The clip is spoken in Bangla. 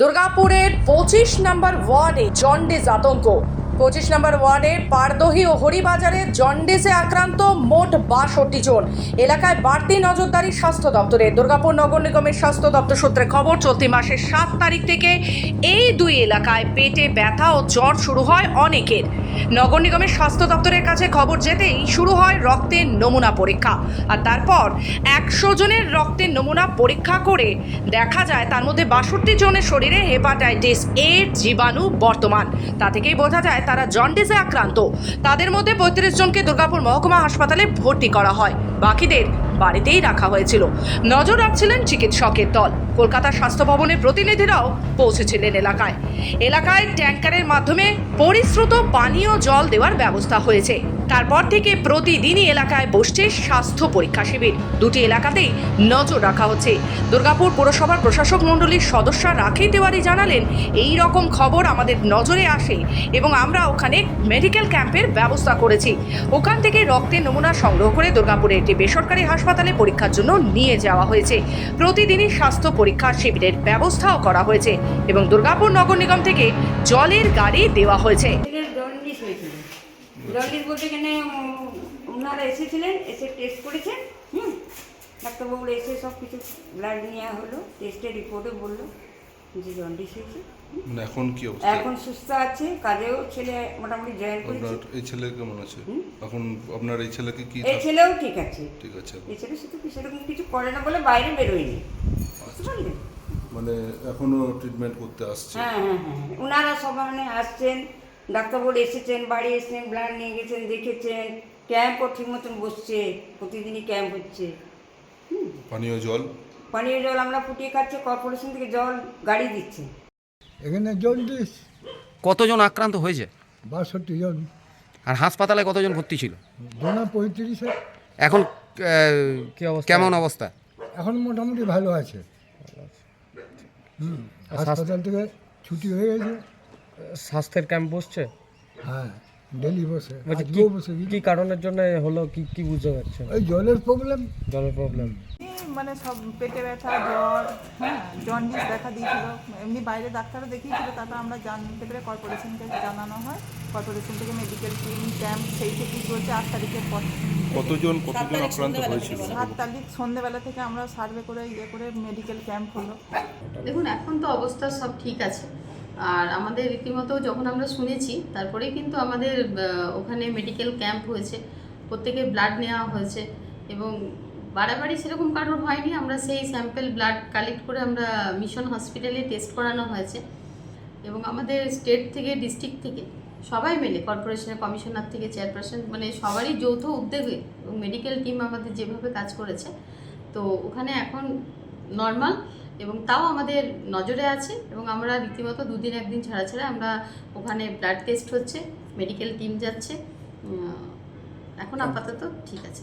দুর্গাপুরের পঁচিশ নম্বর ওয়ার্ডে জন্ডিস আতঙ্ক। পঁচিশ নম্বর ওয়ার্ডের পারদহি ও হরিবাজারে জন্ডিসে আক্রান্ত মোট বাষট্টি জন। এলাকায় বাড়তি নজরদারি স্বাস্থ্য দপ্তরে। দুর্গাপুর নগর নিগমের স্বাস্থ্য দপ্তর সূত্রে খবর, চলতি মাসের সাত তারিখ থেকে এই দুই এলাকায় পেটে ব্যথা ও জ্বর শুরু হয় অনেকের। নগর নিগমের স্বাস্থ্য দপ্তরের কাছে খবর যেতেই শুরু হয় রক্তের নমুনা পরীক্ষা। আর তারপর একশো জনের রক্তের নমুনা পরীক্ষা করে দেখা যায় তার মধ্যে বাষট্টি জনের শরীরে হেপাটাইটিস এর জীবাণু বর্তমান। তা থেকেই বোঝা যায় তারা জন্ডিসে আক্রান্ত। তাদের মধ্যে পঁয়ত্রিশ জনকে দুর্গাপুর মহকুমা হাসপাতালে ভর্তি করা হয়। বাকিদের বাড়িতেই রাখা হয়েছিল। নজর রাখছিলেন চিকিৎসকের দল। কলকাতা স্বাস্থ্য ভবনের প্রতিনিধিরাও পৌঁছেছিলেন এলাকায়। এলাকায় ট্যাঙ্কারের মাধ্যমে পরিশ্রুত পানীয় জল দেওয়ার ব্যবস্থা হয়েছে। তারপর থেকে প্রতিদিনই এলাকায় বসছে স্বাস্থ্য পরীক্ষা শিবির। দুটি এলাকাতেই নজর রাখা হচ্ছে। দুর্গাপুর পৌরসভার প্রশাসক মণ্ডলীর সদস্য রাখি তেওয়ারি জানালেন, এই রকম খবর আমাদের নজরে আসে এবং আমরা ওখানে মেডিকেল ক্যাম্পের ব্যবস্থা করেছি। ওখান থেকে রক্তের নমুনা সংগ্রহ করে দুর্গাপুরের একটি বেসরকারি হাসপাতালে পরীক্ষার জন্য নিয়ে যাওয়া হয়েছে। প্রতিদিনই স্বাস্থ্য পরীক্ষা শিবিরের ব্যবস্থাও করা হয়েছে এবং দুর্গাপুর নগর নিগম থেকে জলের গাড়ি দেওয়া হয়েছে। জন্ডিস বলতে এখানে ওনারা এসেছিলেন এসে টেস্ট করেছেন হুম? ডাক্তারবাবু এসে সব কিছু ব্লাড নেওয়া হলো টেস্টের রিপোর্টে বলল যে জন্ডিস হয়েছে মানে এখন কি অবস্থা? এখন সুস্থ আছে কাজেও ছেলে মোটামুটি জয়েন করেছে। এই ছেলে কেমন আছে? এখন আপনার এই ছেলেকে কি এই ছেলেও ঠিক আছে। ঠিক আছে। এই ছেলে শুধু সেরকম কিছু করে না বলে বাইরে বেরোয়নি। মানে এখনও ট্রিটমেন্ট করতে আসছে। হ্যাঁ হ্যাঁ হ্যাঁ হ্যাঁ। ওনারা সবাই আসছেন ডাক্তারবাবু এসেছেন বাড়ি এসেছেন ব্লাড নিয়ে গেছেন দেখেছেন ক্যাম্পও ঠিক মতন বসছে প্রতিদিনই ক্যাম্প হচ্ছে। পানীয় জল? পানীয় জল আমরা ফুটিয়ে খাচ্ছি কর্পোরেশন থেকে জল গাড়ি দিচ্ছে। এখানে জন্ডিস কতজন আক্রান্ত হয়েছে? বাষট্টি জন। আর হাসপাতালে কতজন ভর্তি ছিল? জনা পঁয়ত্রিশে। এখন কেমন অবস্থা? এখন মোটামুটি ভালো আছে। হাসপাতাল থেকে ছুটি হয়ে গেছে। স্বাস্থ্যের ক্যাম্প বসছে? হ্যাঁ ডেলি বসে। বসে কি কারণের জন্য হলো কি কি বুঝতে পারছেন? ওই জলের প্রবলেম জলের প্রবলেম মানে সব পেটে ব্যথা জ্বর হ্যাঁ জন্ডিস দেখা দিয়েছিল। এমনি বাইরে ডাক্তারও দেখিয়েছিল তারপর আমরা জানতে পেরে কর্পোরেশনকে জানানো হয়। কর্পোরেশন থেকে মেডিকেল টিম ক্যাম্প সেই থেকেই চলছে আট তারিখের পর। কতজন কতজন আক্রান্ত হয়েছিল? সাত তারিখ সন্ধ্যেবেলা থেকে আমরা সার্ভে করে ইয়ে করে মেডিকেল ক্যাম্প হলো। দেখুন এখন তো অবস্থা সব ঠিক আছে। আর আমাদের রীতিমতো যখন আমরা শুনেছি তারপরেই কিন্তু আমাদের ওখানে মেডিকেল ক্যাম্প হয়েছে। প্রত্যেকের ব্লাড নেওয়া হয়েছে। এবং বাড়াবাড়ি সেরকম কারোর হয়নি। আমরা সেই স্যাম্পেল ব্লাড কালেক্ট করে আমরা মিশন হসপিটালে টেস্ট করানো হয়েছে। এবং আমাদের স্টেট থেকে ডিস্ট্রিক্ট থেকে সবাই মিলে কর্পোরেশনের কমিশনার থেকে চেয়ারপারসন মানে সবারই যৌথ উদ্যোগে এবং মেডিকেল টিম আমাদের যেভাবে কাজ করেছে, তো ওখানে এখন নর্মাল এবং তাও আমাদের নজরে আছে এবং আমরা রীতিমতো দুদিন একদিন ছাড়া ছাড়া আমরা ওখানে ব্লাড টেস্ট হচ্ছে মেডিকেল টিম যাচ্ছে এখন আপাতত ঠিক আছে।